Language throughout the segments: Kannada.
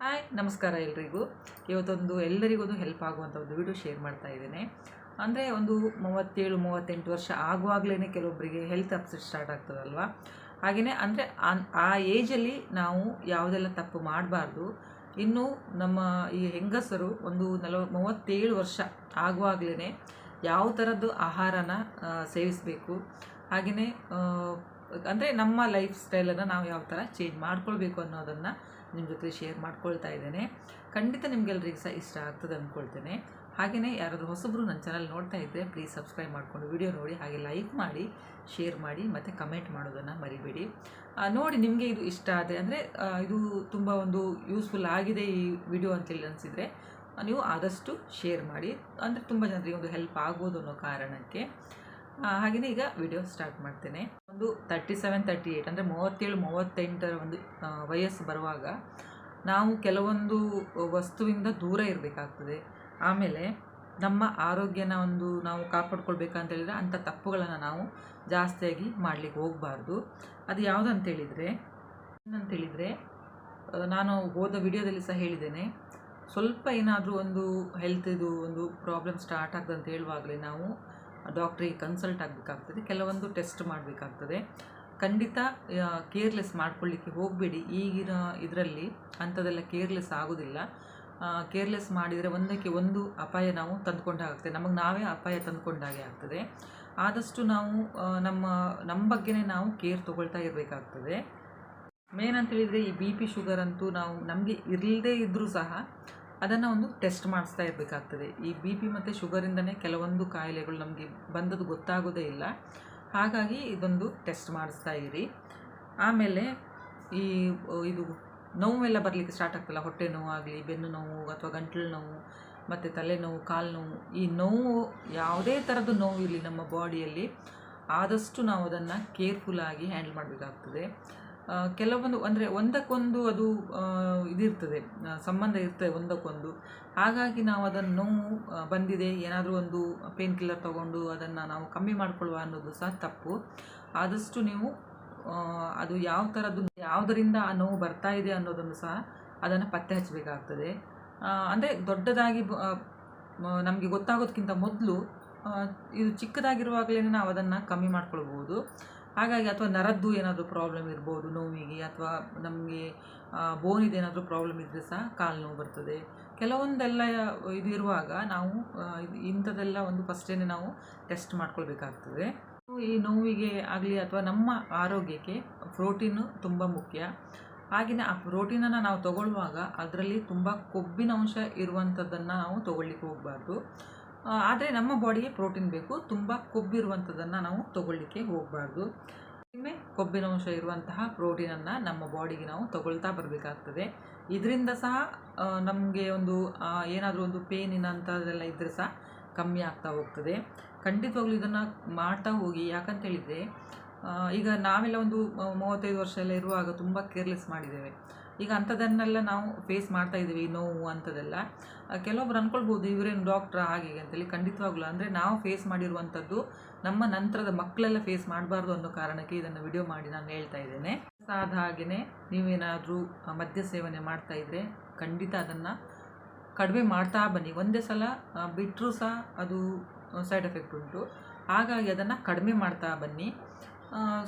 ಹಾಯ್, ನಮಸ್ಕಾರ ಎಲ್ರಿಗೂ. ಇವತ್ತೊಂದು ಎಲ್ಲರಿಗೂ ಹೆಲ್ಪ್ ಆಗುವಂಥ ಒಂದು ವಿಡಿಯೋ ಶೇರ್ ಮಾಡ್ತಾ ಇದ್ದೇನೆ. ಅಂದರೆ ಒಂದು ಮೂವತ್ತೇಳು, ಮೂವತ್ತೆಂಟು ವರ್ಷ ಆಗುವಾಗಲೇ ಕೆಲವೊಬ್ಬರಿಗೆ ಹೆಲ್ತ್ ಅಪ್ಸೆಟ್ ಸ್ಟಾರ್ಟ್ ಆಗ್ತದಲ್ವಾ? ಹಾಗೆಯೇ ಅಂದರೆ ಆ ಏಜಲ್ಲಿ ನಾವು ಯಾವುದೆಲ್ಲ ತಪ್ಪು ಮಾಡಬಾರ್ದು, ಇನ್ನು ನಮ್ಮ ಈ ಹೆಂಗಸರು ಒಂದು ನಲವ, ಮೂವತ್ತೇಳು ವರ್ಷ ಆಗುವಾಗಲೇ ಯಾವ ಥರದ್ದು ಆಹಾರನ ಸೇವಿಸಬೇಕು. ಹಾಗೆಯೇ ಅಂದರೆ ನಮ್ಮ ಲೈಫ್ ಸ್ಟೈಲನ್ನು ನಾವು ಯಾವ ಥರ ಚೇಂಜ್ ಮಾಡ್ಕೊಳ್ಬೇಕು ಅನ್ನೋದನ್ನು ನಿಮ್ಮ ಜೊತೆ ಶೇರ್ ಮಾಡ್ಕೊಳ್ತಾ ಇದ್ದೇನೆ, ಖಂಡಿತ ನಿಮಗೆಲ್ಲರಿಗೂ ಸಹ ಇಷ್ಟ ಆಗ್ತದೆ ಅಂದ್ಕೊಳ್ತೇನೆ ಹಾಗೆಯೇ ಯಾರಾದರೂ ಹೊಸಬ್ರು ನನ್ನ ಚಾನಲ್ ನೋಡ್ತಾ ಇದ್ದರೆ ಪ್ಲೀಸ್ ಸಬ್ಸ್ಕ್ರೈಬ್ ಮಾಡಿಕೊಂಡು ವಿಡಿಯೋ ನೋಡಿ, ಹಾಗೆ ಲೈಕ್ ಮಾಡಿ ಶೇರ್ ಮಾಡಿ, ಮತ್ತು ಕಮೆಂಟ್ ಮಾಡೋದನ್ನು ಮರಿಬೇಡಿ. ನೋಡಿ ನಿಮಗೆ ಇದು ಇಷ್ಟ ಆದರೆ, ಅಂದರೆ ಇದು ತುಂಬ ಒಂದು ಯೂಸ್ಫುಲ್ ಆಗಿದೆ ಈ ವಿಡಿಯೋ ಅಂತೇಳಿ ಅನಿಸಿದರೆ ನೀವು ಆದಷ್ಟು ಶೇರ್ ಮಾಡಿ. ಅಂದರೆ ತುಂಬ ಜನರಿಗೆ ಒಂದು ಹೆಲ್ಪ್ ಆಗ್ಬೋದು ಅನ್ನೋ ಕಾರಣಕ್ಕೆ. ಹಾಗೆಯೇ ಈಗ ವಿಡಿಯೋ ಸ್ಟಾರ್ಟ್ ಮಾಡ್ತೇನೆ. ಒಂದು ತರ್ಟಿ ಸೆವೆನ್ ತರ್ಟಿ ಏಯ್ಟ್ ಅಂದರೆ ಮೂವತ್ತೇಳು, ಮೂವತ್ತೆಂಟರ ಒಂದು ವಯಸ್ಸು ಬರುವಾಗ ನಾವು ಕೆಲವೊಂದು ವಸ್ತುವಿಂದ ದೂರ ಇರಬೇಕಾಗ್ತದೆ. ಆಮೇಲೆ ನಮ್ಮ ಆರೋಗ್ಯನ ಒಂದು ನಾವು ಕಾಪಾಡ್ಕೊಳ್ಬೇಕಂತ ಹೇಳಿದರೆ ಅಂಥ ತಪ್ಪುಗಳನ್ನು ನಾವು ಜಾಸ್ತಿಯಾಗಿ ಮಾಡಲಿಕ್ಕೆ ಹೋಗಬಾರ್ದು. ಅದು ಯಾವುದಂತೇಳಿದರೆ, ಏನಂತೇಳಿದರೆ ನಾನು ಹೋದ ವಿಡಿಯೋದಲ್ಲಿ ಸಹ ಹೇಳಿದ್ದೇನೆ. ಸ್ವಲ್ಪ ಏನಾದರೂ ಒಂದು ಹೆಲ್ತಿದು ಒಂದು ಪ್ರಾಬ್ಲಮ್ ಸ್ಟಾರ್ಟ್ ಆಗ್ತದೆ ಅಂತ ಹೇಳುವಾಗಲೇ ನಾವು ಡಾಕ್ಟ್ರಿಗೆ ಕನ್ಸಲ್ಟ್ ಆಗಬೇಕಾಗ್ತದೆ, ಕೆಲವೊಂದು ಟೆಸ್ಟ್ ಮಾಡಬೇಕಾಗ್ತದೆ. ಖಂಡಿತ ಕೇರ್ಲೆಸ್ ಮಾಡ್ಕೊಳ್ಳಿಕ್ಕೆ ಹೋಗಬೇಡಿ. ಈಗಿನ ಇದರಲ್ಲಿ ಅಂಥದ್ದೆಲ್ಲ ಕೇರ್ಲೆಸ್ ಆಗೋದಿಲ್ಲ. ಕೇರ್ಲೆಸ್ ಮಾಡಿದರೆ ಒಂದಕ್ಕೆ ಒಂದು ಅಪಾಯ ನಾವು ತಂದುಕೊಂಡಾಗ್ತದೆ ನಮಗೆ ನಾವೇ ಅಪಾಯ ತಂದುಕೊಂಡಾಗೆ ಆಗ್ತದೆ. ಆದಷ್ಟು ನಾವು ನಮ್ಮ ನಮ್ಮ ಬಗ್ಗೆನೇ ನಾವು ಕೇರ್ ತೊಗೊಳ್ತಾ ಇರಬೇಕಾಗ್ತದೆ. ಮೇನ್ ಅಂತೇಳಿದರೆ ಈ ಬಿ ಪಿ ಶುಗರ್ ಅಂತೂ ನಾವು ನಮಗೆ ಇರಲ್ಲದೇ ಇದ್ದರೂ ಸಹ ಅದನ್ನು ಒಂದು ಟೆಸ್ಟ್ ಮಾಡಿಸ್ತಾ ಇರಬೇಕಾಗ್ತದೆ. ಈ ಬಿ ಪಿ ಮತ್ತು ಶುಗರಿಂದನೇ ಕೆಲವೊಂದು ಕಾಯಿಲೆಗಳು ನಮಗೆ ಬಂದದ್ದು ಗೊತ್ತಾಗೋದೇ ಇಲ್ಲ. ಹಾಗಾಗಿ ಇದೊಂದು ಟೆಸ್ಟ್ ಮಾಡಿಸ್ತಾ ಇರಿ. ಆಮೇಲೆ ಈ ಇದು ನೋವೆಲ್ಲ ಬರಲಿಕ್ಕೆ ಸ್ಟಾರ್ಟ್ ಆಗ್ತಲ್ಲ ಹೊಟ್ಟೆ ನೋವು ಆಗಲಿ, ಬೆನ್ನು ನೋವು ಅಥವಾ ಗಂಟಲು ನೋವು, ಮತ್ತು ತಲೆನೋವು ಕಾಲು ನೋವು, ಈ ನೋವು ಯಾವುದೇ ಥರದ ನೋವು ಇರಲಿ ನಮ್ಮ ಬಾಡಿಯಲ್ಲಿ ಆದಷ್ಟು ನಾವು ಅದನ್ನು ಕೇರ್ಫುಲ್ಲಾಗಿ ಹ್ಯಾಂಡಲ್ ಮಾಡಬೇಕಾಗ್ತದೆ. ಕೆಲವೊಂದು ಅಂದರೆ ಒಂದಕ್ಕೊಂದು ಅದು ಇದಿರ್ತದೆ ಸಂಬಂಧ ಇರ್ತದೆ ಒಂದಕ್ಕೊಂದು. ಹಾಗಾಗಿ ನಾವು ಅದನ್ನು ನೋವು ಬಂದಿದೆ, ಏನಾದರೂ ಒಂದು ಪೇನ್ ಕಿಲ್ಲರ್ ತಗೊಂಡು ಅದನ್ನು ನಾವು ಕಮ್ಮಿ ಮಾಡಿಕೊಳ್ಳುವ ಅನ್ನೋದು ಸಹ ತಪ್ಪು. ಆದಷ್ಟು ನೀವು ಅದು ಯಾವ ಥರದ್ದು, ಯಾವುದರಿಂದ ಆ ನೋವು ಬರ್ತಾ ಇದೆ ಅನ್ನೋದನ್ನು ಸಹ ಅದನ್ನು ಪತ್ತೆ ಹಚ್ಚಬೇಕಾಗ್ತದೆ. ಅಂದರೆ ದೊಡ್ಡದಾಗಿ ನಮಗೆ ಗೊತ್ತಾಗೋದಕ್ಕಿಂತ ಮೊದಲು ಇದು ಚಿಕ್ಕದಾಗಿರುವಾಗಲೇ ನಾವು ಅದನ್ನು ಕಮ್ಮಿ ಮಾಡ್ಕೊಳ್ಬೋದು. ಹಾಗಾಗಿ ಅಥವಾ ನರದ್ದು ಏನಾದರೂ ಪ್ರಾಬ್ಲಮ್ ಇರ್ಬೋದು ನೋವಿಗೆ ಅಥವಾ ನಮಗೆ ಬೋನಿದು ಏನಾದರೂ ಪ್ರಾಬ್ಲಮ್ ಇದ್ದರೆ ಸಹ ಕಾಲು ನೋವು ಬರ್ತದೆ. ಕೆಲವೊಂದೆಲ್ಲ ಇದು ಇರುವಾಗ ನಾವು ಇಂಥದ್ದೆಲ್ಲ ಒಂದು ಫಸ್ಟೇ ನಾವು ಟೆಸ್ಟ್ ಮಾಡ್ಕೊಳ್ಬೇಕಾಗ್ತದೆ. ಈ ನೋವಿಗೆ ಆಗಲಿ ಅಥವಾ ನಮ್ಮ ಆರೋಗ್ಯಕ್ಕೆ ಪ್ರೋಟೀನು ತುಂಬ ಮುಖ್ಯ. ಹಾಗೆಯೇ ಆ ಪ್ರೋಟೀನನ್ನು ನಾವು ತಗೊಳ್ಳುವಾಗ ಅದರಲ್ಲಿ ತುಂಬ ಕೊಬ್ಬಿನ ಅಂಶ ಇರುವಂಥದ್ದನ್ನು ನಾವು ತಗೊಳ್ಳಿಕ್ಕೆ ಹೋಗಬಾರ್ದು. ಆದರೆ ನಮ್ಮ ಬಾಡಿಗೆ ಪ್ರೋಟೀನ್ ಬೇಕು. ತುಂಬ ಕೊಬ್ಬಿರುವಂಥದ್ದನ್ನು ನಾವು ತಗೊಳ್ಳಿಕ್ಕೆ ಹೋಗಬಾರ್ದು. ಕಡಿಮೆ ಕೊಬ್ಬಿನ ಅಂಶ ಇರುವಂತಹ ಪ್ರೋಟೀನನ್ನು ನಮ್ಮ ಬಾಡಿಗೆ ನಾವು ತಗೊಳ್ತಾ ಬರಬೇಕಾಗ್ತದೆ. ಇದರಿಂದ ಸಹ ನಮಗೆ ಒಂದು ಏನಾದರೂ ಒಂದು ಪೇನಿನ ಅಂಥದ್ದೆಲ್ಲ ಇದ್ದರೆ ಸಹ ಕಮ್ಮಿ ಆಗ್ತಾ ಹೋಗ್ತದೆ. ಖಂಡಿತವಾಗ್ಲೂ ಇದನ್ನು ಮಾಡ್ತಾ ಹೋಗಿ. ಯಾಕಂತ ಹೇಳಿದರೆ ಈಗ ನಾವೆಲ್ಲ ಒಂದು ಮೂವತ್ತೈದು ವರ್ಷ ಎಲ್ಲ ಇರುವಾಗ ತುಂಬ ಕೇರ್ಲೆಸ್ ಮಾಡಿದ್ದೇವೆ. ಈಗ ಅಂಥದ್ದನ್ನೆಲ್ಲ ನಾವು ಫೇಸ್ ಮಾಡ್ತಾ ಇದ್ದೀವಿ ನೋವು ಅಂಥದ್ದೆಲ್ಲ. ಕೆಲವೊಬ್ರು ಅಂದ್ಕೊಳ್ಬೋದು, ಇವರೇನು ಡಾಕ್ಟ್ರಾ ಹಾಗೆ ಅಂತೇಳಿ. ಖಂಡಿತವಾಗ್ಲೂ. ಅಂದರೆ ನಾವು ಫೇಸ್ ಮಾಡಿರುವಂಥದ್ದು ನಮ್ಮ ನಂತರದ ಮಕ್ಕಳೆಲ್ಲ ಫೇಸ್ ಮಾಡಬಾರ್ದು ಅನ್ನೋ ಕಾರಣಕ್ಕೆ ಇದನ್ನು ವಿಡಿಯೋ ಮಾಡಿ ನಾನು ಹೇಳ್ತಾ ಇದ್ದೇನೆ. ಆದ ಹಾಗೆಯೇ ನೀವೇನಾದರೂ ಮದ್ಯ ಸೇವನೆ ಮಾಡ್ತಾ ಇದ್ದರೆ ಖಂಡಿತ ಅದನ್ನು ಕಡಿಮೆ ಮಾಡ್ತಾ ಬನ್ನಿ. ಒಂದೇ ಸಲ ಬಿಟ್ಟರೂ ಸಹ ಅದು ಸೈಡ್ ಎಫೆಕ್ಟ್ ಉಂಟು. ಹಾಗಾಗಿ ಅದನ್ನು ಕಡಿಮೆ ಮಾಡ್ತಾ ಬನ್ನಿ.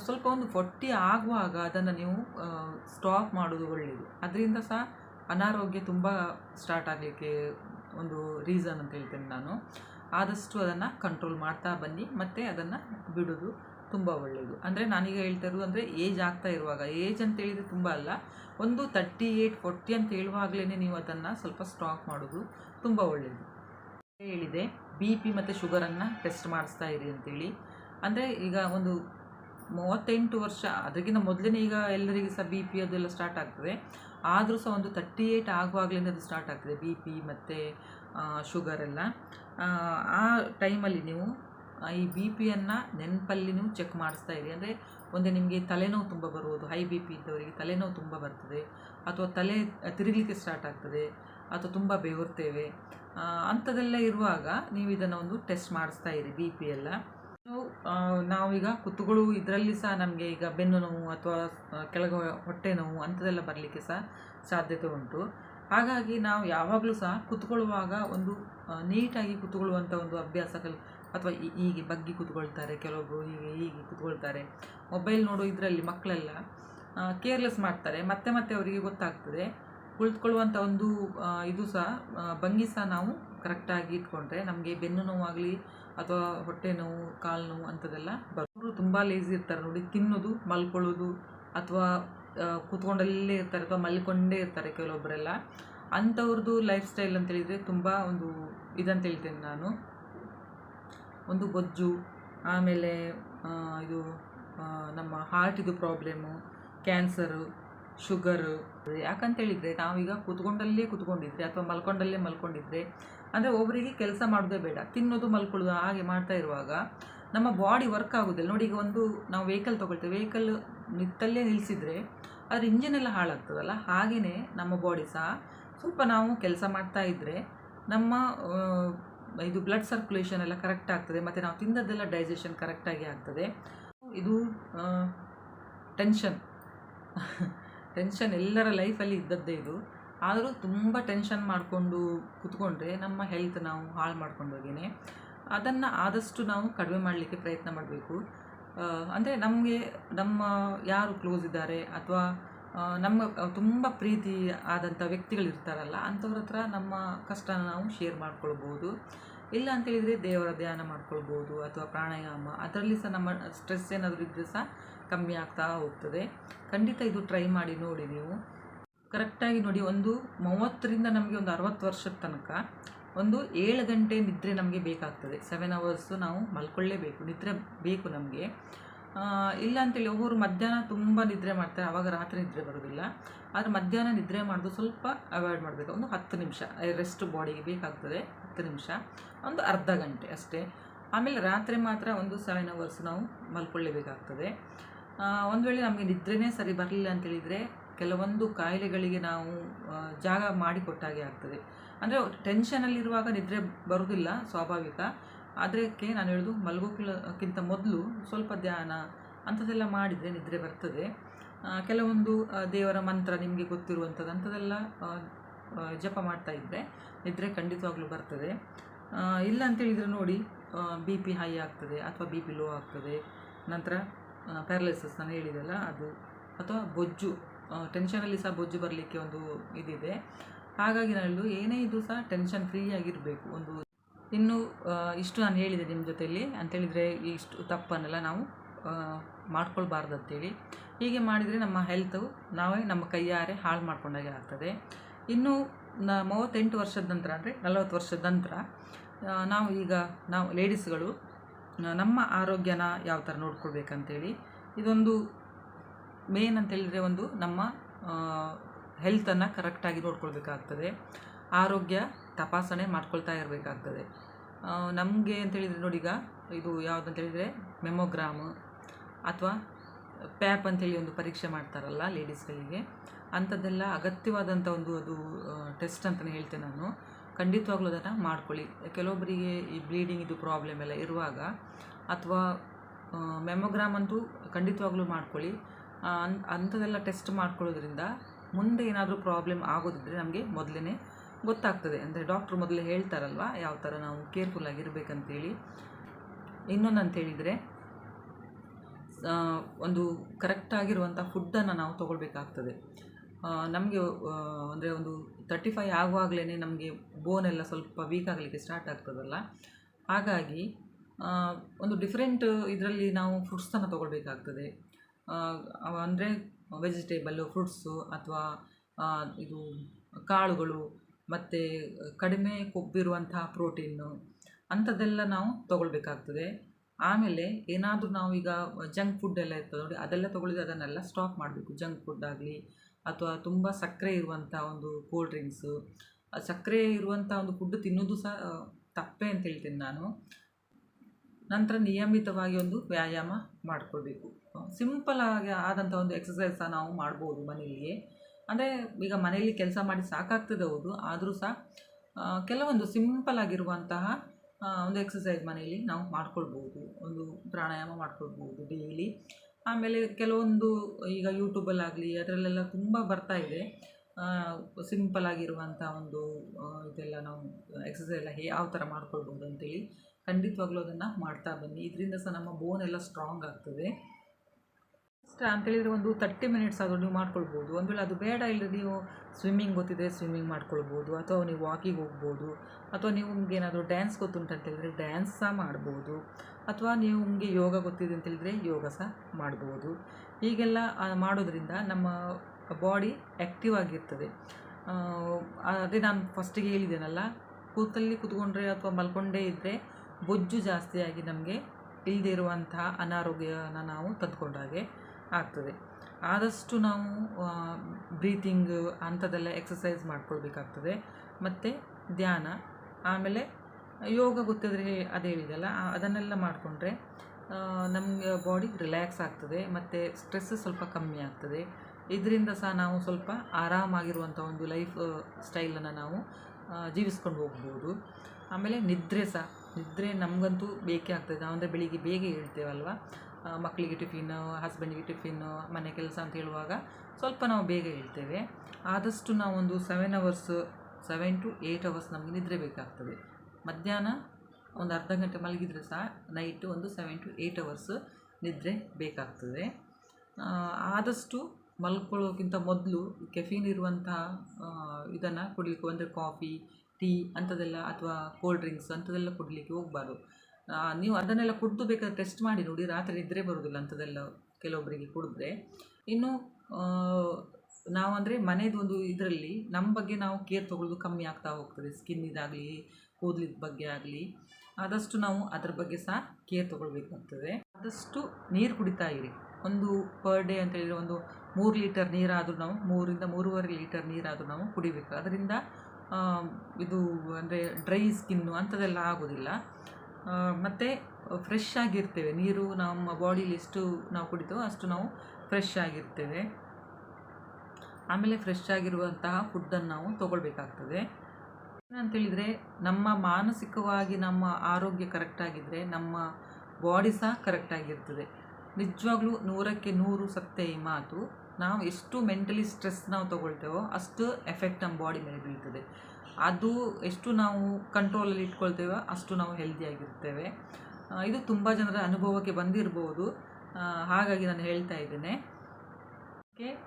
ಸ್ವಲ್ಪ ಒಂದು ಫೊಟ್ಟಿ ಆಗುವಾಗ ಅದನ್ನು ನೀವು ಸ್ಟಾಪ್ ಮಾಡೋದು ಒಳ್ಳೆಯದು. ಅದರಿಂದ ಸಹ ಅನಾರೋಗ್ಯ ತುಂಬ ಸ್ಟಾರ್ಟ್ ಆಗಲಿಕ್ಕೆ ಒಂದು ರೀಸನ್ ಅಂತ ಹೇಳ್ತೇನೆ ನಾನು. ಆದಷ್ಟು ಅದನ್ನು ಕಂಟ್ರೋಲ್ ಮಾಡ್ತಾ ಬನ್ನಿ, ಮತ್ತು ಅದನ್ನು ಬಿಡೋದು ತುಂಬ ಒಳ್ಳೆಯದು. ಅಂದರೆ ನಾನೀಗ ಹೇಳ್ತಾ ಇರೋದು ಅಂದರೆ ಏಜ್ ಆಗ್ತಾ ಇರುವಾಗ ಏಜ್ ಅಂತ ಹೇಳಿದರೆ ತುಂಬ ಅಲ್ಲ, ಒಂದು ತರ್ಟಿ ಏಯ್ಟ್ ಫೋರ್ಟಿ ಅಂತ ಹೇಳುವಾಗಲೇ ನೀವು ಅದನ್ನು ಸ್ವಲ್ಪ ಸ್ಟಾಪ್ ಮಾಡೋದು ತುಂಬ ಒಳ್ಳೆಯದು. ಹೇಳಿದೆ ಬಿ ಪಿ ಮತ್ತು ಶುಗರನ್ನು ಟೆಸ್ಟ್ ಮಾಡಿಸ್ತಾ ಇರಿ ಅಂತೇಳಿ. ಅಂದರೆ ಈಗ ಒಂದು ಮೂವತ್ತೆಂಟು ವರ್ಷ ಅದಕ್ಕಿಂತ ಮೊದಲೇ ಈಗ ಎಲ್ಲರಿಗೂ ಸಹ ಬಿ ಪಿ ಅದೆಲ್ಲ ಸ್ಟಾರ್ಟ್ ಆಗ್ತದೆ. ಆದರೂ ಸಹ ಒಂದು ತರ್ಟಿ ಏಯ್ಟ್ ಆಗುವಾಗಲಿಂದ ಅದು ಸ್ಟಾರ್ಟ್ ಆಗ್ತದೆ ಬಿ ಪಿ ಮತ್ತು ಎಲ್ಲ. ಆ, ಟೈಮಲ್ಲಿ ನೀವು ಈ ಬಿ ಪಿಯನ್ನು ನೆನಪಲ್ಲಿ ನೀವು ಚೆಕ್ ಮಾಡಿಸ್ತಾ ಇರಿ. ಅಂದರೆ ಒಂದೇ ನಿಮಗೆ ತಲೆನೋವು ತುಂಬ ಬರುವುದು ಹೈ ಬಿ ಪಿ ಇದ್ದವರಿಗೆ ತಲೆನೋವು ತುಂಬ ಬರ್ತದೆ ಅಥವಾ ತಲೆ ತಿರುಗಲಿಕ್ಕೆ ಸ್ಟಾರ್ಟ್ ಆಗ್ತದೆ ಅಥವಾ ತುಂಬ ಬೆವರ್ತೇವೆ. ಅಂಥದ್ದೆಲ್ಲ ಇರುವಾಗ ನೀವು ಇದನ್ನು ಒಂದು ಟೆಸ್ಟ್ ಮಾಡಿಸ್ತಾ ಇರಿ ಬಿ ಪಿ ಎಲ್ಲ. ನಾವೀಗ ಕುತ್ತುಗಳು ಇದರಲ್ಲಿ ಸಹ ನಮಗೆ ಈಗ ಬೆನ್ನು ನೋವು ಅಥವಾ ಕೆಳಗೆ ಹೊಟ್ಟೆ ನೋವು ಅಂಥದ್ದೆಲ್ಲ ಬರಲಿಕ್ಕೆ ಸಹ ಸಾಧ್ಯತೆ ಉಂಟು. ಹಾಗಾಗಿ ನಾವು ಯಾವಾಗಲೂ ಸಹ ಕುತ್ಕೊಳ್ಳುವಾಗ ಒಂದು ನೀಟಾಗಿ ಕುತ್ಕೊಳ್ಳುವಂಥ ಒಂದು ಅಭ್ಯಾಸ ಕಲ್ ಅಥವಾ ಹೀಗೆ ಬಗ್ಗಿ ಕುತ್ಕೊಳ್ತಾರೆ ಕೆಲವೊಬ್ಬರು ಹೀಗೆ ಹೀಗೆ ಕುತ್ಕೊಳ್ತಾರೆ. ಮೊಬೈಲ್ ನೋಡೋ ಇದರಲ್ಲಿ ಮಕ್ಕಳೆಲ್ಲ ಕೇರ್ಲೆಸ್ ಮಾಡ್ತಾರೆ. ಮತ್ತೆ ಮತ್ತೆ ಅವರಿಗೆ ಗೊತ್ತಾಗ್ತದೆ. ಕುಳಿತುಕೊಳ್ಳುವಂಥ ಒಂದು ಇದು ಸಹ ಭಂಗಿ ಸಹ ನಾವು ಕರೆಕ್ಟಾಗಿ ಇಟ್ಕೊಂಡ್ರೆ ನಮಗೆ ಬೆನ್ನು ನೋವಾಗಲಿ ಅಥವಾ ಹೊಟ್ಟೆ ನೋವು, ಕಾಲು ನೋವು ಅಂಥದ್ದೆಲ್ಲ ಬರೋರು ತುಂಬ ಲೇಜಿ ಇರ್ತಾರೆ ನೋಡಿ, ತಿನ್ನೋದು, ಮಲ್ಕೊಳ್ಳೋದು ಅಥವಾ ಕೂತ್ಕೊಂಡಲ್ಲೇ ಇರ್ತಾರೆ ಅಥವಾ ಮಲ್ಕೊಂಡೇ ಇರ್ತಾರೆ ಕೆಲವೊಬ್ಬರೆಲ್ಲ. ಅಂಥವ್ರದ್ದು ಲೈಫ್ ಸ್ಟೈಲ್ ಅಂತ ಹೇಳಿದರೆ ತುಂಬ ಒಂದು ಇದಂತ ಹೇಳ್ತೇನೆ ನಾನು. ಒಂದು ಗೊಜ್ಜು, ಆಮೇಲೆ ಇದು ನಮ್ಮ ಹಾರ್ಟಿದು ಪ್ರಾಬ್ಲಮ್ಮು ಕ್ಯಾನ್ಸರು ಶುಗರು ಯಾಕಂತ ಹೇಳಿದರೆ ನಾವೀಗ ಕೂತ್ಕೊಂಡಲ್ಲೇ ಕೂತ್ಕೊಂಡಿದ್ರೆ ಅಥವಾ ಮಲ್ಕೊಂಡಲ್ಲೇ ಮಲ್ಕೊಂಡಿದ್ರೆ, ಅಂದರೆ ಒಬ್ಬರಿಗೆ ಕೆಲಸ ಮಾಡೋದೇ ಬೇಡ. ತಿನ್ನೋದು ಮಲ್ಕೊಳ್ಳೋದು ಹಾಗೆ ಮಾಡ್ತಾ ಇರುವಾಗ ನಮ್ಮ ಬಾಡಿ ವರ್ಕ್ ಆಗೋದಿಲ್ಲ. ನೋಡಿ ಈಗ ಒಂದು ನಾವು ವೆಹಿಕಲ್ ತೊಗೊಳ್ತೇವೆ. ವೆಹಿಕಲ್ ನಿತ್ತಲ್ಲೇ ನಿಲ್ಲಿಸಿದರೆ ಅದ್ರ ಇಂಜಿನ್ ಎಲ್ಲ ಹಾಳಾಗ್ತದಲ್ಲ? ಹಾಗೆಯೇ ನಮ್ಮ ಬಾಡಿ ಸಹ ಸ್ವಲ್ಪ ನಾವು ಕೆಲಸ ಮಾಡ್ತಾ ಇದ್ದರೆ ನಮ್ಮ ಇದು ಬ್ಲಡ್ ಸರ್ಕ್ಯುಲೇಷನ್ ಎಲ್ಲ ಕರೆಕ್ಟ್ ಆಗ್ತದೆ. ಮತ್ತು ನಾವು ತಿಂದದ್ದೆಲ್ಲ ಡೈಜೆಷನ್ ಕರೆಕ್ಟಾಗಿ ಆಗ್ತದೆ. ಇದು ಟೆನ್ಷನ್ ಟೆನ್ಷನ್ ಎಲ್ಲರ ಲೈಫಲ್ಲಿ ಇದ್ದದ್ದೇ ಇದು. ಆದರೂ ತುಂಬ ಟೆನ್ಷನ್ ಮಾಡಿಕೊಂಡು ಕುತ್ಕೊಂಡ್ರೆ ನಮ್ಮ ಹೆಲ್ತ್ ನಾವು ಹಾಳು ಮಾಡ್ಕೊಂಡು ಹೋಗಿನೇ. ಅದನ್ನು ಆದಷ್ಟು ನಾವು ಕಡಿಮೆ ಮಾಡಲಿಕ್ಕೆ ಪ್ರಯತ್ನ ಮಾಡಬೇಕು. ಅಂದರೆ ನಮಗೆ ನಮ್ಮ ಯಾರು ಕ್ಲೋಸ್ ಇದ್ದಾರೆ ಅಥವಾ ನಮ್ಮ, ತುಂಬ ಪ್ರೀತಿ ಆದಂಥ ವ್ಯಕ್ತಿಗಳಿರ್ತಾರಲ್ಲ ಅಂಥವ್ರ ಹತ್ರ ನಮ್ಮ ಕಷ್ಟನ ನಾವು ಶೇರ್ ಮಾಡ್ಕೊಳ್ಬೋದು. ಇಲ್ಲ ಅಂತೇಳಿದರೆ ದೇವರ ಧ್ಯಾನ ಮಾಡ್ಕೊಳ್ಬೋದು ಅಥವಾ ಪ್ರಾಣಾಯಾಮ. ಅದರಲ್ಲಿ ಸಹ ನಮ್ಮ ಸ್ಟ್ರೆಸ್ ಏನಾದರೂ ಇದ್ದರೆ ಸಹ ಕಮ್ಮಿ ಆಗ್ತಾ ಹೋಗ್ತದೆ. ಖಂಡಿತ ಇದು ಟ್ರೈ ಮಾಡಿ ನೋಡಿ ನೀವು. ಕರೆಕ್ಟಾಗಿ ನೋಡಿ, ಒಂದು ಮೂವತ್ತರಿಂದ ನಮಗೆ ಒಂದು ಅರವತ್ತು ವರ್ಷದ ತನಕ ಒಂದು ಏಳು ಗಂಟೆ ನಿದ್ರೆ ನಮಗೆ ಬೇಕಾಗ್ತದೆ. ಸೆವೆನ್ ಅವರ್ಸು ನಾವು ಮಲ್ಕೊಳ್ಳೇಬೇಕು, ನಿದ್ರೆ ಬೇಕು ನಮಗೆ. ಇಲ್ಲ ಅಂತೇಳಿ ಒಬ್ಬರು ಮಧ್ಯಾಹ್ನ ತುಂಬ ನಿದ್ರೆ ಮಾಡ್ತಾರೆ ಆವಾಗ ರಾತ್ರಿ ನಿದ್ರೆ ಬರೋದಿಲ್ಲ. ಆದರೆ ಮಧ್ಯಾಹ್ನ ನಿದ್ರೆ ಮಾಡೋದು ಸ್ವಲ್ಪ ಅವಾಯ್ಡ್ ಮಾಡಬೇಕು. ಒಂದು ಹತ್ತು ನಿಮಿಷ ರೆಸ್ಟ್ ಬಾಡಿಗೆ ಬೇಕಾಗ್ತದೆ, ಹತ್ತು ನಿಮಿಷ. ಒಂದು ಅರ್ಧ ಗಂಟೆ ಅಷ್ಟೇ. ಆಮೇಲೆ ರಾತ್ರಿ ಮಾತ್ರ ಒಂದು ಸೆವೆನ್ ಅವರ್ಸ್ ನಾವು ಮಲ್ಕೊಳ್ಳೇಬೇಕಾಗ್ತದೆ. ಒಂದು ವೇಳೆ ನಮಗೆ ನಿದ್ರೆನೇ ಸರಿ ಬರಲಿಲ್ಲ ಅಂತೇಳಿದರೆ ಕೆಲವೊಂದು ಕಾಯಿಲೆಗಳಿಗೆ ನಾವು ಜಾಗ ಮಾಡಿಕೊಟ್ಟಾಗೆ ಆಗ್ತದೆ. ಅಂದರೆ ಟೆನ್ಷನಲ್ಲಿರುವಾಗ ನಿದ್ರೆ ಬರೋದಿಲ್ಲ, ಸ್ವಾಭಾವಿಕ. ಅದಕ್ಕೆ ನಾನು ಹೇಳೋದು, ಮಲಗೋಕ್ಕಿಂತ ಮೊದಲು ಸ್ವಲ್ಪ ಧ್ಯಾನ ಅಂಥದ್ದೆಲ್ಲ ಮಾಡಿದರೆ ನಿದ್ರೆ ಬರ್ತದೆ. ಕೆಲವೊಂದು ದೇವರ ಮಂತ್ರ ನಿಮಗೆ ಗೊತ್ತಿರುವಂಥದ್ದು ಅಂಥದ್ದೆಲ್ಲ ಜಪ ಮಾಡ್ತಾ ಇದ್ದರೆ ನಿದ್ರೆ ಖಂಡಿತವಾಗ್ಲೂ ಬರ್ತದೆ. ಇಲ್ಲ ಅಂತೇಳಿದರೆ ನೋಡಿ ಬಿ ಪಿ ಹೈ ಆಗ್ತದೆ ಅಥವಾ ಬಿ ಪಿ ಲೋ ಆಗ್ತದೆ. ನಂತರ ಪ್ಯಾರಲೈಸಸ್ ನಾನು ಹೇಳಿದೆಲ್ಲ ಅದು. ಅಥವಾ ಬೊಜ್ಜು ಟೆನ್ಷನಲ್ಲಿ ಸಹ ಬೊಜ್ಜು ಬರಲಿಕ್ಕೆ ಒಂದು ಇದಿದೆ. ಹಾಗಾಗಿ ನಾನು ಏನೇ ಇದ್ದರೂ ಸಹ ಟೆನ್ಷನ್ ಫ್ರೀ ಆಗಿರಬೇಕು. ಒಂದು ಇನ್ನು ಇಷ್ಟು ನಾನು ಹೇಳಿದೆ ನಿಮ್ಮ ಜೊತೆಯಲ್ಲಿ. ಅಂತೇಳಿದರೆ ಇಷ್ಟು ತಪ್ಪನ್ನೆಲ್ಲ ನಾವು ಮಾಡ್ಕೊಳ್ಬಾರ್ದು ಅಂತೇಳಿ. ಹೀಗೆ ಮಾಡಿದರೆ ನಮ್ಮ ಹೆಲ್ತು ನಾವೇ ನಮ್ಮ ಕೈಯಾರೆ ಹಾಳು ಮಾಡ್ಕೊಂಡಾಗೆ ಆಗ್ತದೆ. ಇನ್ನು ನ, ಮೂವತ್ತೆಂಟು ವರ್ಷದ ನಂತರ ಅಂದರೆ ನಲವತ್ತು ವರ್ಷದ ನಂತರ ನಾವು ಈಗ, ನಾವು ಲೇಡೀಸ್ಗಳು ನಮ್ಮ ಆರೋಗ್ಯನ ಯಾವ ಥರ ನೋಡ್ಕೊಳ್ಬೇಕಂತೇಳಿ, ಇದೊಂದು ಮೇನ್ ಅಂತೇಳಿದರೆ ಒಂದು ನಮ್ಮ ಹೆಲ್ತನ್ನು ಕರೆಕ್ಟಾಗಿ ನೋಡ್ಕೊಳ್ಬೇಕಾಗ್ತದೆ. ಆರೋಗ್ಯ ತಪಾಸಣೆ ಮಾಡ್ಕೊಳ್ತಾ ಇರಬೇಕಾಗ್ತದೆ. ನಮಗೆ ಅಂತೇಳಿದರೆ ನೋಡಿ ಈಗ ಇದು ಯಾವುದಂತೇಳಿದರೆ ಮೆಮೋಗ್ರಾಮ್ ಅಥವಾ ಪ್ಯಾಪ್ ಅಂತೇಳಿ ಒಂದು ಪರೀಕ್ಷೆ ಮಾಡ್ತಾರಲ್ಲ ಲೇಡೀಸ್ಗಳಿಗೆ ಅಂಥದ್ದೆಲ್ಲ ಅಗತ್ಯವಾದಂಥ ಒಂದು ಅದು ಟೆಸ್ಟ್ ಅಂತಲೇ ಹೇಳ್ತೇನೆ ನಾನು. ಖಂಡಿತವಾಗ್ಲೂ ಅದನ್ನು ಮಾಡ್ಕೊಳ್ಳಿ. ಕೆಲವೊಬ್ಬರಿಗೆ ಈ ಬ್ಲೀಡಿಂಗ್ ಇದು ಪ್ರಾಬ್ಲಮ್ ಎಲ್ಲ ಇರುವಾಗ ಅಥವಾ ಮೆಮೊಗ್ರಾಮ್ ಅಂತೂ ಖಂಡಿತವಾಗ್ಲೂ ಮಾಡ್ಕೊಳ್ಳಿ. ಅನ್- ಅಂಥದ್ದೆಲ್ಲ ಟೆಸ್ಟ್ ಮಾಡ್ಕೊಳ್ಳೋದ್ರಿಂದ ಮುಂದೆ ಏನಾದರೂ ಪ್ರಾಬ್ಲಮ್ ಆಗೋದಿದ್ರೆ ನಮಗೆ ಮೊದಲೇ ಗೊತ್ತಾಗ್ತದೆ. ಅಂದರೆ ಡಾಕ್ಟ್ರು ಮೊದಲೇ ಹೇಳ್ತಾರಲ್ವ ಯಾವ ಥರ ನಾವು ಕೇರ್ಫುಲ್ ಆಗಿರಬೇಕಂತೇಳಿ. ಇನ್ನೊಂದು ಅಂತ ಹೇಳಿದರೆ ಆ, ಒಂದು ಕರೆಕ್ಟಾಗಿರುವಂಥ ಫುಡ್ಡನ್ನು ನಾವು ತೊಗೊಳ್ಬೇಕಾಗ್ತದೆ. ನಮಗೆ ಅಂದರೆ ಒಂದು ತರ್ಟಿ ಫೈವ್ ಆಗುವಾಗಲೇ ನಮಗೆ ಬೋನ್ ಎಲ್ಲ ಸ್ವಲ್ಪ ವೀಕ್ ಆಗಲಿಕ್ಕೆ ಸ್ಟಾರ್ಟ್ ಆಗ್ತದಲ್ಲ. ಹಾಗಾಗಿ ಒಂದು ಡಿಫ್ರೆಂಟ್ ಇದರಲ್ಲಿ ನಾವು ಫ್ರೂಟ್ಸನ್ನು ತೊಗೊಳ್ಬೇಕಾಗ್ತದೆ. ಅಂದರೆ ವೆಜಿಟೇಬಲ್ಲು ಫ್ರೂಟ್ಸು ಅಥವಾ ಇದು ಕಾಳುಗಳು ಮತ್ತು ಕಡಿಮೆ ಕೊಬ್ಬಿರುವಂತಹ ಪ್ರೋಟೀನು ಅಂಥದ್ದೆಲ್ಲ ನಾವು ತೊಗೊಳ್ಬೇಕಾಗ್ತದೆ. ಆಮೇಲೆ ಏನಾದರೂ ನಾವು ಈಗ ಜಂಕ್ ಫುಡ್ ಎಲ್ಲ ಇರ್ತದೆ ನೋಡಿ, ಅದೆಲ್ಲ ತೊಗೊಳಿದ್ರೆ ಅದನ್ನೆಲ್ಲ ಸ್ಟಾಪ್ ಮಾಡಬೇಕು. ಜಂಕ್ ಫುಡ್ ಆಗಲಿ ಅಥವಾ ತುಂಬ ಸಕ್ಕರೆ ಇರುವಂಥ ಒಂದು ಕೋಲ್ಡ್ ಡ್ರಿಂಕ್ಸು ಸಕ್ಕರೆ ಇರುವಂಥ ಒಂದು ಫುಡ್ ತಿನ್ನೋದು ಸಹ ತಪ್ಪೆ ಅಂತ ಹೇಳ್ತೀನಿ ನಾನು. ನಂತರ ನಿಯಮಿತವಾಗಿ ಒಂದು ವ್ಯಾಯಾಮ ಮಾಡಿಕೊಳ್ಬೇಕು. ಸಿಂಪಲ್ ಆಗಿ ಆದಂಥ ಒಂದು ಎಕ್ಸಸೈಸ್ ಸಹ ನಾವು ಮಾಡ್ಬೋದು ಮನೆಯಲ್ಲಿಯೇ. ಅಂದರೆ ಈಗ ಮನೆಯಲ್ಲಿ ಕೆಲಸ ಮಾಡಿ ಸಾಕಾಗ್ತದೆ ಹೌದು, ಆದರೂ ಸಹ ಕೆಲವೊಂದು ಸಿಂಪಲ್ ಆಗಿರುವಂತಹ ಒಂದು ಎಕ್ಸಸೈಸ್ ಮನೆಯಲ್ಲಿ ನಾವು ಮಾಡ್ಕೊಳ್ಬೋದು. ಒಂದು ಪ್ರಾಣಾಯಾಮ ಮಾಡ್ಕೊಳ್ಬೋದು ಡೈಲಿ ಆಮೇಲೆ ಕೆಲವೊಂದು ಈಗ ಯೂಟ್ಯೂಬಲ್ಲಾಗಲಿ ಅದರಲ್ಲೆಲ್ಲ ತುಂಬ ಬರ್ತಾ ಇದೆ. ಸಿಂಪಲ್ ಆಗಿರುವಂಥ ಒಂದು ಇದೆಲ್ಲ ನಾವು ಎಕ್ಸಸೈಸ್ ಎಲ್ಲ ಹೇ, ಯಾವ ಥರ ಮಾಡ್ಕೊಳ್ಬೋದು ಅಂತೇಳಿ ಖಂಡಿತವಾಗ್ಲೂ ಅದನ್ನು ಮಾಡ್ತಾ ಬನ್ನಿ. ಇದರಿಂದ ಸಹ ನಮ್ಮ ಬೋನ್ ಎಲ್ಲ ಸ್ಟ್ರಾಂಗ್ ಆಗ್ತದೆ. ಅಂತ ಅಂತೇಳಿದರೆ ಒಂದು ತರ್ಟಿ ಮಿನಿಟ್ಸ್ ಆದರೂ ನೀವು ಮಾಡ್ಕೊಳ್ಬೋದು. ಒಂದು ವೇಳೆ ಅದು ಬೇಡ ಇಲ್ಲದೆ ನೀವು ಸ್ವಿಮ್ಮಿಂಗ್ ಗೊತ್ತಿದ್ದರೆ ಸ್ವಿಮ್ಮಿಂಗ್ ಮಾಡ್ಕೊಳ್ಬೋದು, ಅಥವಾ ನೀವು ವಾಕಿಂಗ್ ಹೋಗ್ಬೋದು, ಅಥವಾ ನೀವು ನಿಮ್ಗೆ ಏನಾದರೂ ಡ್ಯಾನ್ಸ್ ಗೊತ್ತುಂಟು ಅಂತ ಡ್ಯಾನ್ಸ್ ಸಹ ಮಾಡ್ಬೋದು, ಅಥವಾ ನೀವು ನಿಮಗೆ ಯೋಗ ಗೊತ್ತಿದೆ ಅಂತ ಹೇಳಿದರೆ ಯೋಗ ಸಹ ಮಾಡ್ಬೋದು. ಹೀಗೆಲ್ಲ ಮಾಡೋದ್ರಿಂದ ನಮ್ಮ ಬಾಡಿ ಆ್ಯಕ್ಟಿವ್ ಆಗಿರ್ತದೆ. ಅದೇ ನಾನು ಫಸ್ಟಿಗೆ ಹೇಳಿದ್ದೇನಲ್ಲ, ಕೂತಲ್ಲಿ ಕೂತ್ಕೊಂಡ್ರೆ ಅಥವಾ ಮಲ್ಕೊಂಡೇ ಇದ್ದರೆ ಬೊಜ್ಜು ಜಾಸ್ತಿಯಾಗಿ ನಮಗೆ ಇಲ್ಲದೇ ಇರುವಂತಹ ಅನಾರೋಗ್ಯನ ನಾವು ತಂದ್ಕೊಂಡಾಗೆ ಆಗ್ತದೆ. ಆದಷ್ಟು ನಾವು ಬ್ರೀತಿಂಗ್ ಅಂಥದ್ದೆಲ್ಲ ಎಕ್ಸಸೈಸ್ ಮಾಡ್ಕೊಳ್ಬೇಕಾಗ್ತದೆ. ಮತ್ತು ಧ್ಯಾನ, ಆಮೇಲೆ ಯೋಗ ಗೊತ್ತಿದ್ರೆ ಅದೇ ಇದೆಯಲ್ಲ ಅದನ್ನೆಲ್ಲ ಮಾಡಿಕೊಂಡ್ರೆ ನಮಗೆ ಬಾಡಿ ರಿಲ್ಯಾಕ್ಸ್ ಆಗ್ತದೆ, ಮತ್ತು ಸ್ಟ್ರೆಸ್ ಸ್ವಲ್ಪ ಕಮ್ಮಿ ಆಗ್ತದೆ. ಇದರಿಂದ ಸಹ ನಾವು ಸ್ವಲ್ಪ ಆರಾಮಾಗಿರುವಂಥ ಒಂದು ಲೈಫ್ ಸ್ಟೈಲನ್ನು ನಾವು ಜೀವಿಸ್ಕೊಂಡು ಹೋಗ್ಬೋದು. ಆಮೇಲೆ ನಿದ್ರೆ ಸಹ, ನಿದ್ರೆ ನಮಗಂತೂ ಬೇಕೇ ಆಗ್ತದೆ. ನಾವು ಅಂದರೆ ಬೆಳಿಗ್ಗೆ ಬೇಗ ಹೇಳ್ತೇವಲ್ವ ಮಕ್ಕಳಿಗೆ ಟಿಫಿನ್, ಹಸ್ಬೆಂಡಿಗೆ ಟಿಫಿನ್, ಮನೆ ಕೆಲಸ ಅಂತ ಹೇಳುವಾಗ ಸ್ವಲ್ಪ ನಾವು ಬೇಗ ಹೇಳ್ತೇವೆ. ಆದಷ್ಟು ನಾವು ಒಂದು seven hours seven to eight hours ನಮಗೆ ನಿದ್ರೆ ಬೇಕಾಗ್ತದೆ. ಮಧ್ಯಾಹ್ನ ಒಂದು ಅರ್ಧ ಗಂಟೆ ಮಲಗಿದರೆ ಸಹ ನೈಟ್ ಒಂದು ಸೆವೆನ್ ಟು ಏಯ್ಟ್ ಅವರ್ಸ್ ನಿದ್ರೆ ಬೇಕಾಗ್ತದೆ. ಆದಷ್ಟು ಮಲ್ಕೊಳ್ಳೋಕ್ಕಿಂತ ಮೊದಲು ಕೆಫೀನ್ ಇರುವಂತಹ ಇದನ್ನು ಕುಡಿಲಿಕ್ಕೆ, ಅಂದರೆ ಕಾಫಿ ಟೀ ಅಂಥದ್ದೆಲ್ಲ, ಅಥವಾ ಕೋಲ್ಡ್ ಡ್ರಿಂಕ್ಸ್ ಅಂಥದ್ದೆಲ್ಲ ಕುಡಿಲಿಕ್ಕೆ ಹೋಗಬಾರ್ದು. ನೀವು ಅದನ್ನೆಲ್ಲ ಕುಡಿದು ಬೇಕಾದ್ರೆ ಟೆಸ್ಟ್ ಮಾಡಿ ನೋಡಿ, ರಾತ್ರಿ ನಿದ್ರೆ ಬರೋದಿಲ್ಲ ಅಂಥದ್ದೆಲ್ಲ ಕೆಲವೊಬ್ಬರಿಗೆ ಕುಡಿದ್ರೆ. ಇನ್ನು ನಾವು ಅಂದರೆ ಮನೆಯದು ಒಂದು ಇದರಲ್ಲಿ ನಮ್ಮ ಬಗ್ಗೆ ನಾವು ಕೇರ್ ತೊಗೊಳ್ಳೋದು ಕಮ್ಮಿ ಆಗ್ತಾ ಹೋಗ್ತದೆ. ಸ್ಕಿನ್ ಇದಾಗಲಿ ಕೂದಲಿದ ಬಗ್ಗೆ ಆಗಲಿ, ಆದಷ್ಟು ನಾವು ಅದ್ರ ಬಗ್ಗೆ ಸಹ ಕೇರ್ ತೊಗೊಳ್ಬೇಕಾಗ್ತದೆ ಆದಷ್ಟು ನೀರು ಕುಡಿತಾ ಇರಿ. ಒಂದು ಪರ್ ಡೇ ಅಂತ ಹೇಳಿದರೆ ಒಂದು ಮೂರು ಲೀಟರ್ ನೀರಾದರೂ ನಾವು ಮೂರಿಂದ ಮೂರುವರೆ ಲೀಟರ್ ನೀರಾದರೂ ನಾವು ಕುಡಿಬೇಕು. ಅದರಿಂದ ಇದು ಅಂದರೆ ಡ್ರೈ ಸ್ಕಿನ್ನು ಅಂಥದ್ದೆಲ್ಲ ಆಗೋದಿಲ್ಲ. ಮತ್ತು ಫ್ರೆಶ್ ಆಗಿರ್ತೇವೆ. ನೀರು ನಮ್ಮ ಬಾಡಿಲಿ ಎಷ್ಟು ನಾವು ಕುಡಿತೇವೋ ಅಷ್ಟು ನಾವು ಫ್ರೆಶ್ ಆಗಿರ್ತೇವೆ. ಆಮೇಲೆ ಫ್ರೆಶ್ ಆಗಿರುವಂತಹ ಫುಡ್ಡನ್ನು ನಾವು ತೊಗೊಳ್ಬೇಕಾಗ್ತದೆ. ಏನಂತೇಳಿದರೆ, ನಮ್ಮ ಮಾನಸಿಕವಾಗಿ ನಮ್ಮ ಆರೋಗ್ಯ ಕರೆಕ್ಟಾಗಿದ್ದರೆ ನಮ್ಮ ಬಾಡಿ ಸಹ ಕರೆಕ್ಟಾಗಿರ್ತದೆ ನಿಜವಾಗ್ಲೂ ನೂರಕ್ಕೆ ನೂರು ಸತ್ಯ ಈ ಮಾತು. ನಾವು ಎಷ್ಟು ಮೆಂಟಲಿ ಸ್ಟ್ರೆಸ್ ನಾವು ತೊಗೊಳ್ತೇವೋ ಅಷ್ಟು ಎಫೆಕ್ಟ್ ನಮ್ಮ ಬಾಡಿ ಮೇಲೆ ಬೀಳ್ತದೆ. ಅದು ಎಷ್ಟು ನಾವು ಕಂಟ್ರೋಲಲ್ಲಿ ಇಟ್ಕೊಳ್ತೇವೋ ಅಷ್ಟು ನಾವು ಹೆಲ್ದಿಯಾಗಿರ್ತೇವೆ ಇದು ತುಂಬ ಜನರ ಅನುಭವಕ್ಕೆ ಬಂದಿರಬಹುದು ಹಾಗಾಗಿ ನಾನು ಹೇಳ್ತಾ ಇದ್ದೇನೆ.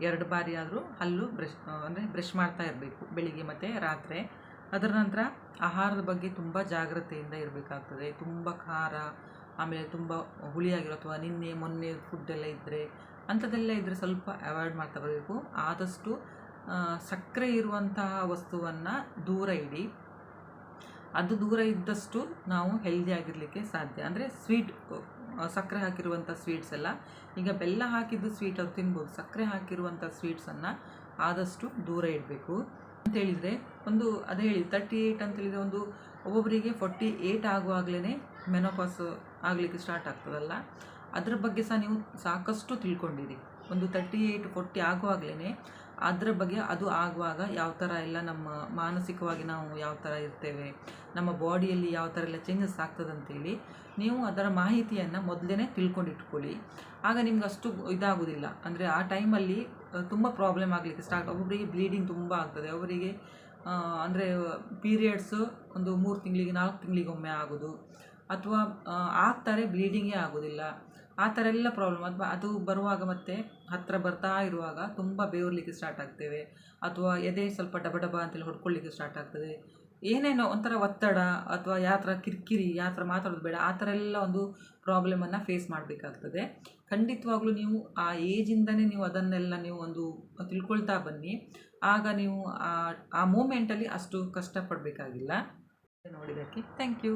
ಎರಡು ಬಾರಿ ಆದರೂ ಹಲ್ಲು ಬ್ರಷ್ ಅಂದರೆ ಬ್ರಷ್ ಮಾಡ್ತಾ ಇರಬೇಕು ಬೆಳಿಗ್ಗೆ ಮತ್ತು ರಾತ್ರಿ. ಅದರ ನಂತರ ಆಹಾರದ ಬಗ್ಗೆ ತುಂಬ ಜಾಗ್ರತೆಯಿಂದ ಇರಬೇಕಾಗ್ತದೆ. ತುಂಬ ಖಾರ, ಆಮೇಲೆ ತುಂಬ ಹುಳಿಯಾಗಿರೋ ಅಥವಾ ನಿನ್ನೆ ಮೊನ್ನೆ ಫುಡ್ಡೆಲ್ಲ ಇದ್ದರೆ ಅಂಥದ್ದೆಲ್ಲ ಇದ್ದರೆ ಸ್ವಲ್ಪ ಅವಾಯ್ಡ್ ಮಾಡ್ತಾ ಬರಬೇಕು. ಆದಷ್ಟು ಸಕ್ಕರೆ ಇರುವಂತಹ ವಸ್ತುವನ್ನು ದೂರ ಇಡಿ. ಅದು ದೂರ ಇದ್ದಷ್ಟು ನಾವು ಹೆಲ್ದಿ ಆಗಿರಲಿಕ್ಕೆ ಸಾಧ್ಯ. ಅಂದರೆ ಸ್ವೀಟ್ ಸಕ್ಕರೆ ಹಾಕಿರುವಂಥ ಸ್ವೀಟ್ಸ್ ಎಲ್ಲ. ಈಗ ಬೆಲ್ಲ ಹಾಕಿದ್ದು ಸ್ವೀಟ್ ಅದು ತಿನ್ಬೋದು. ಸಕ್ಕರೆ ಹಾಕಿರುವಂಥ ಸ್ವೀಟ್ಸನ್ನು ಆದಷ್ಟು ದೂರ ಇಡಬೇಕು. ಅಂತೇಳಿದರೆ ಒಂದು ಅದೇ ಹೇಳಿ ತರ್ಟಿ ಏಯ್ಟ್ ಅಂತೇಳಿದರೆ ಒಂದು ಒಬ್ಬೊಬ್ಬರಿಗೆ ಫೋರ್ಟಿ ಏಯ್ಟ್ ಆಗುವಾಗಲೇ ಮೆನೋಪಾಸ್ ಆಗಲಿಕ್ಕೆ ಸ್ಟಾರ್ಟ್ ಆಗ್ತದಲ್ಲ. ಅದ್ರ ಬಗ್ಗೆ ಸಹ ನೀವು ಸಾಕಷ್ಟು ತಿಳ್ಕೊಂಡಿರಿ. ಒಂದು ತರ್ಟಿ ಏಯ್ಟ್ ಫೋರ್ಟಿ ಆಗುವಾಗಲೇ ಅದರ ಬಗ್ಗೆ ಅದು ಆಗುವಾಗ ಯಾವ ಥರ ಎಲ್ಲ ನಮ್ಮ ಮಾನಸಿಕವಾಗಿ ನಾವು ಯಾವ ಥರ ಇರ್ತೇವೆ, ನಮ್ಮ ಬಾಡಿಯಲ್ಲಿ ಯಾವ ಥರ ಎಲ್ಲ ಚೇಂಜಸ್ ಆಗ್ತದಂತೇಳಿ ನೀವು ಅದರ ಮಾಹಿತಿಯನ್ನು ಮೊದಲೇ ತಿಳ್ಕೊಂಡಿಟ್ಕೊಳ್ಳಿ. ಆಗ ನಿಮ್ಗೆ ಅಷ್ಟು ಇದಾಗೋದಿಲ್ಲ. ಅಂದರೆ ಆ ಟೈಮಲ್ಲಿ ತುಂಬ ಪ್ರಾಬ್ಲಮ್ ಆಗಲಿಕ್ಕೆ ಸ್ಟಾರ್ಟ್ ಒಬ್ಬೊಬ್ಬರಿಗೆ ಬ್ಲೀಡಿಂಗ್ ತುಂಬ ಆಗ್ತದೆ. ಅವರಿಗೆ ಅಂದರೆ ಪೀರಿಯಡ್ಸು ಒಂದು ಮೂರು ತಿಂಗಳಿಗೆ, ನಾಲ್ಕು ತಿಂಗಳಿಗೊಮ್ಮೆ ಆಗೋದು. ಅಥವಾ ಆಗ್ತಾರೆ ಬ್ಲೀಡಿಂಗೇ ಆಗೋದಿಲ್ಲ. ಆ ಥರ ಎಲ್ಲ ಪ್ರಾಬ್ಲಮ್ ಅಥವಾ ಅದು ಬರುವಾಗ ಮತ್ತೆ ಹತ್ತಿರ ಬರ್ತಾ ಇರುವಾಗ ತುಂಬ ಬೇವರ್ಲಿಕ್ಕೆ ಸ್ಟಾರ್ಟ್ ಆಗ್ತೇವೆ. ಅಥವಾ ಎದೆ ಸ್ವಲ್ಪ ಡಬ ಡಬ ಅಂತೇಳಿ ಹೊಡ್ಕೊಳ್ಳಿಕ್ಕೆ ಸ್ಟಾರ್ಟ್ ಆಗ್ತದೆ. ಏನೇನೋ ಒಂಥರ ಒತ್ತಡ ಅಥವಾ ಯಾವ ಥರ ಕಿರಿಕಿರಿ, ಯಾವ ಥರ ಮಾತಾಡೋದು ಬೇಡ, ಆ ಥರ ಎಲ್ಲ ಒಂದು ಪ್ರಾಬ್ಲಮನ್ನು ಫೇಸ್ ಮಾಡಬೇಕಾಗ್ತದೆ. ಖಂಡಿತವಾಗ್ಲೂ ನೀವು ಆ ಏಜಿಂದನೇ ನೀವು ಅದನ್ನೆಲ್ಲ ನೀವು ಒಂದು ತಿಳ್ಕೊಳ್ತಾ ಬನ್ನಿ. ಆಗ ನೀವು ಆ ಮೂಮೆಂಟಲ್ಲಿ ಅಷ್ಟು ಕಷ್ಟಪಡಬೇಕಾಗಿಲ್ಲ. ನೋಡಿದ್ದಕ್ಕೆ ಥ್ಯಾಂಕ್ ಯು